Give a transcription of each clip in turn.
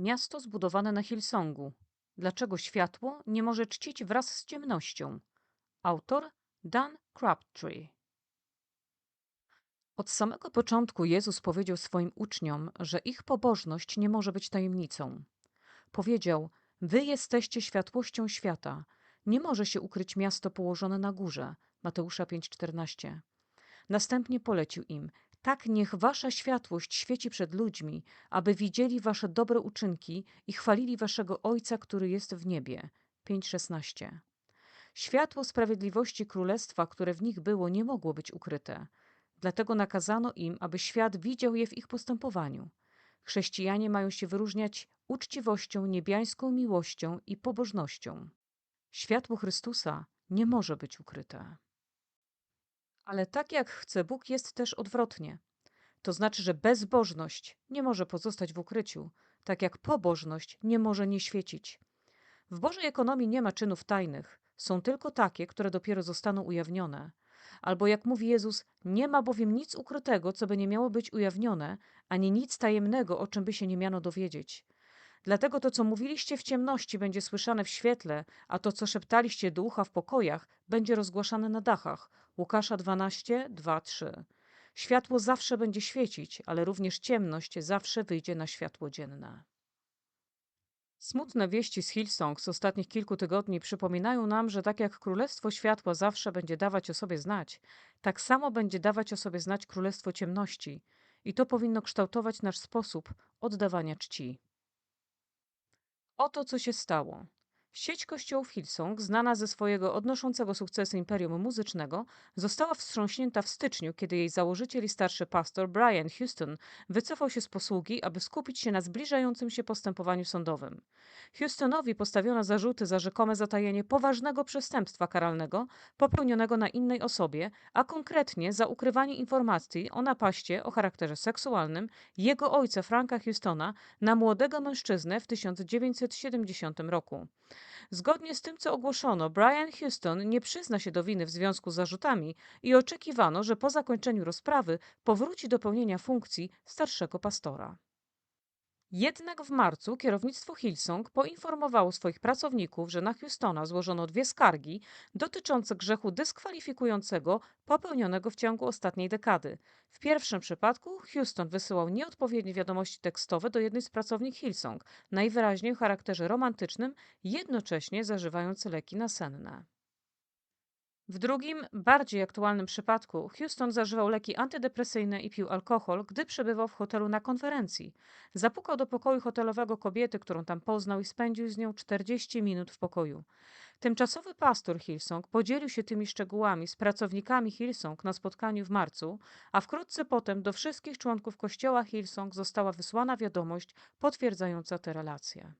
Miasto zbudowane na Hillsongu. Dlaczego światło nie może czcić wraz z ciemnością? Autor Dan Crabtree. Od samego początku Jezus powiedział swoim uczniom, że ich pobożność nie może być tajemnicą. Powiedział: Wy jesteście światłością świata. Nie może się ukryć miasto położone na górze. Mateusza 5:14. Następnie polecił im: Tak niech wasza światłość świeci przed ludźmi, aby widzieli wasze dobre uczynki i chwalili waszego Ojca, który jest w niebie. 5:16. Światło sprawiedliwości królestwa, które w nich było, nie mogło być ukryte. Dlatego nakazano im, aby świat widział je w ich postępowaniu. Chrześcijanie mają się wyróżniać uczciwością, niebiańską miłością i pobożnością. Światło Chrystusa nie może być ukryte. Ale tak jak chce Bóg, jest też odwrotnie. To znaczy, że bezbożność nie może pozostać w ukryciu, tak jak pobożność nie może nie świecić. W Bożej ekonomii nie ma czynów tajnych, są tylko takie, które dopiero zostaną ujawnione. Albo jak mówi Jezus, nie ma bowiem nic ukrytego, co by nie miało być ujawnione, ani nic tajemnego, o czym by się nie miano dowiedzieć. Dlatego to, co mówiliście w ciemności, będzie słyszane w świetle, a to, co szeptaliście do ucha w pokojach, będzie rozgłaszane na dachach. Łukasza 12, 2, 3. Światło zawsze będzie świecić, ale również ciemność zawsze wyjdzie na światło dzienne. Smutne wieści z Hillsong z ostatnich kilku tygodni przypominają nam, że tak jak Królestwo Światła zawsze będzie dawać o sobie znać, tak samo będzie dawać o sobie znać Królestwo Ciemności i to powinno kształtować nasz sposób oddawania czci. Oto co się stało. Sieć kościołów Hillsong, znana ze swojego odnoszącego sukcesy imperium muzycznego, została wstrząśnięta w styczniu, kiedy jej założyciel i starszy pastor Brian Houston wycofał się z posługi, aby skupić się na zbliżającym się postępowaniu sądowym. Houstonowi postawiono zarzuty za rzekome zatajenie poważnego przestępstwa karalnego popełnionego na innej osobie, a konkretnie za ukrywanie informacji o napaście o charakterze seksualnym jego ojca Franka Houstona na młodego mężczyznę w 1970 roku. Zgodnie z tym, co ogłoszono, Brian Houston nie przyzna się do winy w związku z zarzutami i oczekiwano, że po zakończeniu rozprawy powróci do pełnienia funkcji starszego pastora. Jednak w marcu kierownictwo Hillsong poinformowało swoich pracowników, że na Houstona złożono dwie skargi dotyczące grzechu dyskwalifikującego popełnionego w ciągu ostatniej dekady. W pierwszym przypadku Houston wysyłał nieodpowiednie wiadomości tekstowe do jednej z pracownik Hillsong, najwyraźniej o charakterze romantycznym, jednocześnie zażywając leki nasenne. W drugim, bardziej aktualnym przypadku Houston zażywał leki antydepresyjne i pił alkohol, gdy przebywał w hotelu na konferencji. Zapukał do pokoju hotelowego kobiety, którą tam poznał i spędził z nią 40 minut w pokoju. Tymczasowy pastor Hillsong podzielił się tymi szczegółami z pracownikami Hillsong na spotkaniu w marcu, a wkrótce potem do wszystkich członków kościoła Hillsong została wysłana wiadomość potwierdzająca te relacje.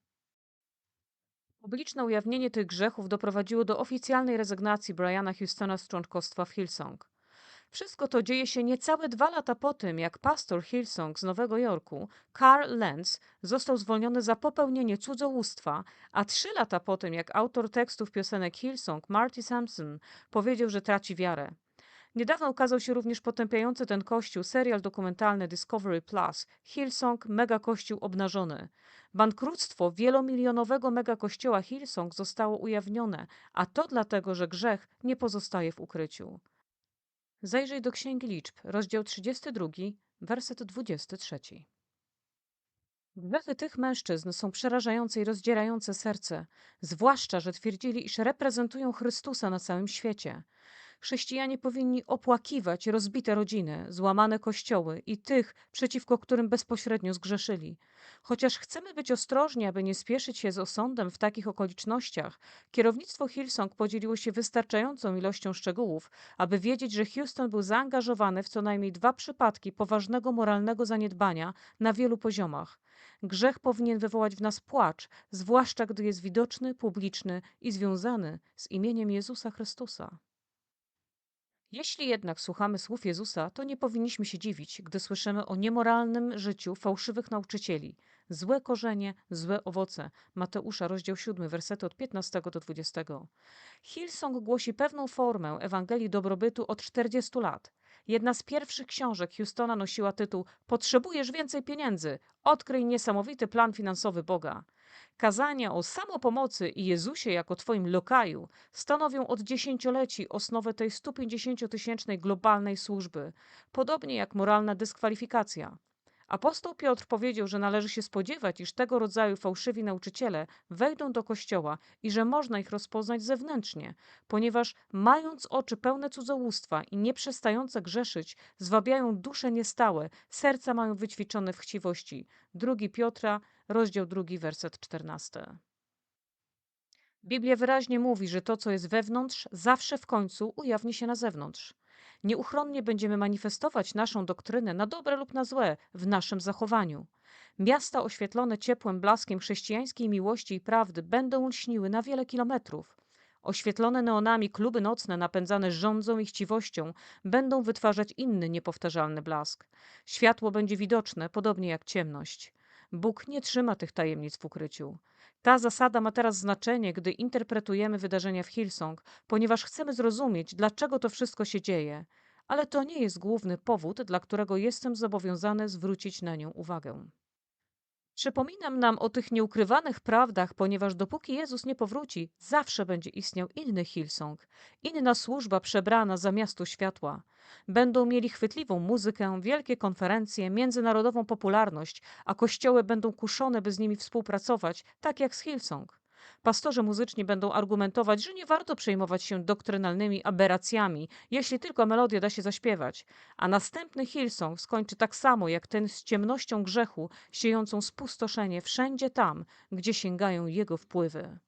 Publiczne ujawnienie tych grzechów doprowadziło do oficjalnej rezygnacji Briana Houstona z członkostwa w Hillsong. Wszystko to dzieje się niecałe dwa lata po tym, jak pastor Hillsong z Nowego Jorku, Carl Lenz, został zwolniony za popełnienie cudzołóstwa, a trzy lata po tym, jak autor tekstów piosenek Hillsong, Marty Sampson, powiedział, że traci wiarę. Niedawno ukazał się również potępiający ten kościół serial dokumentalny Discovery Plus Hillsong Mega Kościół Obnażony. Bankructwo wielomilionowego mega kościoła Hillsong zostało ujawnione, a to dlatego, że grzech nie pozostaje w ukryciu. Zajrzyj do Księgi Liczb, rozdział 32, werset 23. Grzechy tych mężczyzn są przerażające i rozdzierające serce, zwłaszcza, że twierdzili, iż reprezentują Chrystusa na całym świecie. Chrześcijanie powinni opłakiwać rozbite rodziny, złamane kościoły i tych, przeciwko którym bezpośrednio zgrzeszyli. Chociaż chcemy być ostrożni, aby nie spieszyć się z osądem w takich okolicznościach, kierownictwo Hillsong podzieliło się wystarczającą ilością szczegółów, aby wiedzieć, że Houston był zaangażowany w co najmniej dwa przypadki poważnego moralnego zaniedbania na wielu poziomach. Grzech powinien wywołać w nas płacz, zwłaszcza gdy jest widoczny, publiczny i związany z imieniem Jezusa Chrystusa. Jeśli jednak słuchamy słów Jezusa, to nie powinniśmy się dziwić, gdy słyszymy o niemoralnym życiu fałszywych nauczycieli. Złe korzenie, złe owoce. Mateusza, rozdział 7, wersety od 15 do 20. Hillsong głosi pewną formę Ewangelii dobrobytu od 40 lat. Jedna z pierwszych książek Houstona nosiła tytuł Potrzebujesz więcej pieniędzy. Odkryj niesamowity plan finansowy Boga. Kazania o samopomocy i Jezusie jako Twoim lokaju stanowią od dziesięcioleci osnowę tej 150-tysięcznej globalnej służby, podobnie jak moralna dyskwalifikacja. Apostoł Piotr powiedział, że należy się spodziewać, iż tego rodzaju fałszywi nauczyciele wejdą do kościoła i że można ich rozpoznać zewnętrznie, ponieważ mając oczy pełne cudzołóstwa i nieprzestające grzeszyć, zwabiają dusze niestałe, serca mają wyćwiczone w chciwości. Drugi Piotra, rozdział drugi, werset czternasty. Biblia wyraźnie mówi, że to, co jest wewnątrz, zawsze w końcu ujawni się na zewnątrz. Nieuchronnie będziemy manifestować naszą doktrynę na dobre lub na złe w naszym zachowaniu. Miasta oświetlone ciepłym blaskiem chrześcijańskiej miłości i prawdy będą lśniły na wiele kilometrów. Oświetlone neonami kluby nocne napędzane żądzą i chciwością będą wytwarzać inny niepowtarzalny blask. Światło będzie widoczne, podobnie jak ciemność. Bóg nie trzyma tych tajemnic w ukryciu. Ta zasada ma teraz znaczenie, gdy interpretujemy wydarzenia w Hillsong, ponieważ chcemy zrozumieć, dlaczego to wszystko się dzieje. Ale to nie jest główny powód, dla którego jestem zobowiązany zwrócić na nią uwagę. Przypominam nam o tych nieukrywanych prawdach, ponieważ dopóki Jezus nie powróci, zawsze będzie istniał inny Hillsong, inna służba przebrana za miasto światła. Będą mieli chwytliwą muzykę, wielkie konferencje, międzynarodową popularność, a kościoły będą kuszone, by z nimi współpracować, tak jak z Hillsong. Pastorzy muzyczni będą argumentować, że nie warto przejmować się doktrynalnymi aberracjami, jeśli tylko melodię da się zaśpiewać, a następny Hillsong skończy tak samo jak ten z ciemnością grzechu, siejącą spustoszenie wszędzie tam, gdzie sięgają jego wpływy.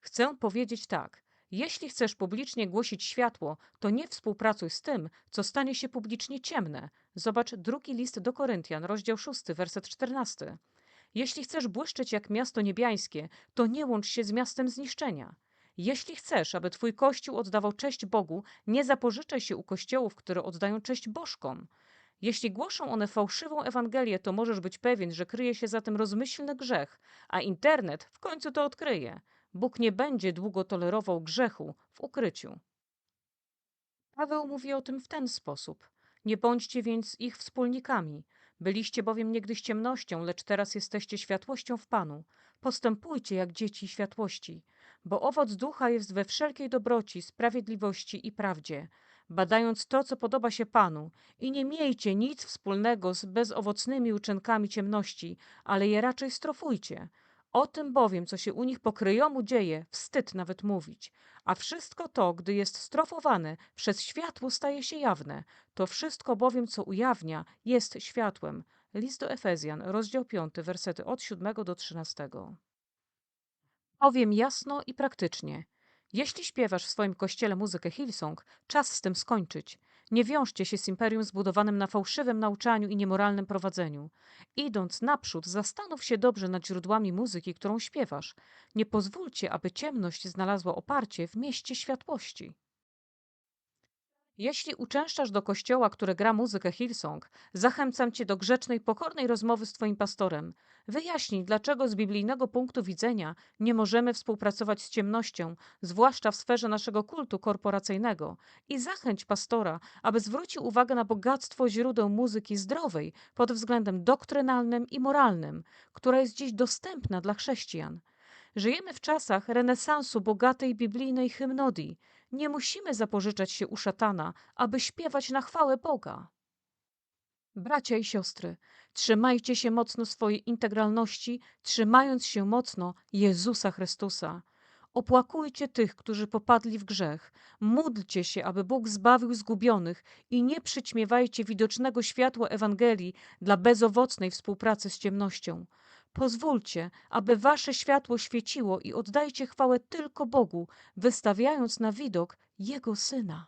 Chcę powiedzieć tak. Jeśli chcesz publicznie głosić światło, to nie współpracuj z tym, co stanie się publicznie ciemne. Zobacz drugi list do Koryntian, rozdział 6, werset 14. Jeśli chcesz błyszczeć jak miasto niebiańskie, to nie łącz się z miastem zniszczenia. Jeśli chcesz, aby twój kościół oddawał cześć Bogu, nie zapożyczaj się u kościołów, które oddają cześć bożkom. Jeśli głoszą one fałszywą Ewangelię, to możesz być pewien, że kryje się za tym rozmyślny grzech, a internet w końcu to odkryje. Bóg nie będzie długo tolerował grzechu w ukryciu. Paweł mówi o tym w ten sposób. Nie bądźcie więc ich wspólnikami. Byliście bowiem niegdyś ciemnością, lecz teraz jesteście światłością w Panu. Postępujcie jak dzieci światłości, bo owoc ducha jest we wszelkiej dobroci, sprawiedliwości i prawdzie, badając to, co podoba się Panu, i nie miejcie nic wspólnego z bezowocnymi uczynkami ciemności, ale je raczej strofujcie. O tym bowiem, co się u nich pokryjomu dzieje, wstyd nawet mówić. A wszystko to, gdy jest strofowane, przez światło staje się jawne. To wszystko bowiem, co ujawnia, jest światłem. List do Efezjan, rozdział 5, wersety od 7 do 13. Powiem jasno i praktycznie. Jeśli śpiewasz w swoim kościele muzykę Hillsong, czas z tym skończyć. Nie wiążcie się z imperium zbudowanym na fałszywym nauczaniu i niemoralnym prowadzeniu. Idąc naprzód, zastanów się dobrze nad źródłami muzyki, którą śpiewasz. Nie pozwólcie, aby ciemność znalazła oparcie w mieście światłości. Jeśli uczęszczasz do kościoła, które gra muzykę Hillsong, zachęcam cię do grzecznej, pokornej rozmowy z twoim pastorem. Wyjaśnij, dlaczego z biblijnego punktu widzenia nie możemy współpracować z ciemnością, zwłaszcza w sferze naszego kultu korporacyjnego. I zachęć pastora, aby zwrócił uwagę na bogactwo źródeł muzyki zdrowej pod względem doktrynalnym i moralnym, która jest dziś dostępna dla chrześcijan. Żyjemy w czasach renesansu bogatej biblijnej hymnodii. Nie musimy zapożyczać się u szatana, aby śpiewać na chwałę Boga. Bracia i siostry, trzymajcie się mocno swojej integralności, trzymając się mocno Jezusa Chrystusa. Opłakujcie tych, którzy popadli w grzech. Módlcie się, aby Bóg zbawił zgubionych i nie przyćmiewajcie widocznego światła Ewangelii dla bezowocnej współpracy z ciemnością. Pozwólcie, aby wasze światło świeciło i oddajcie chwałę tylko Bogu, wystawiając na widok Jego Syna.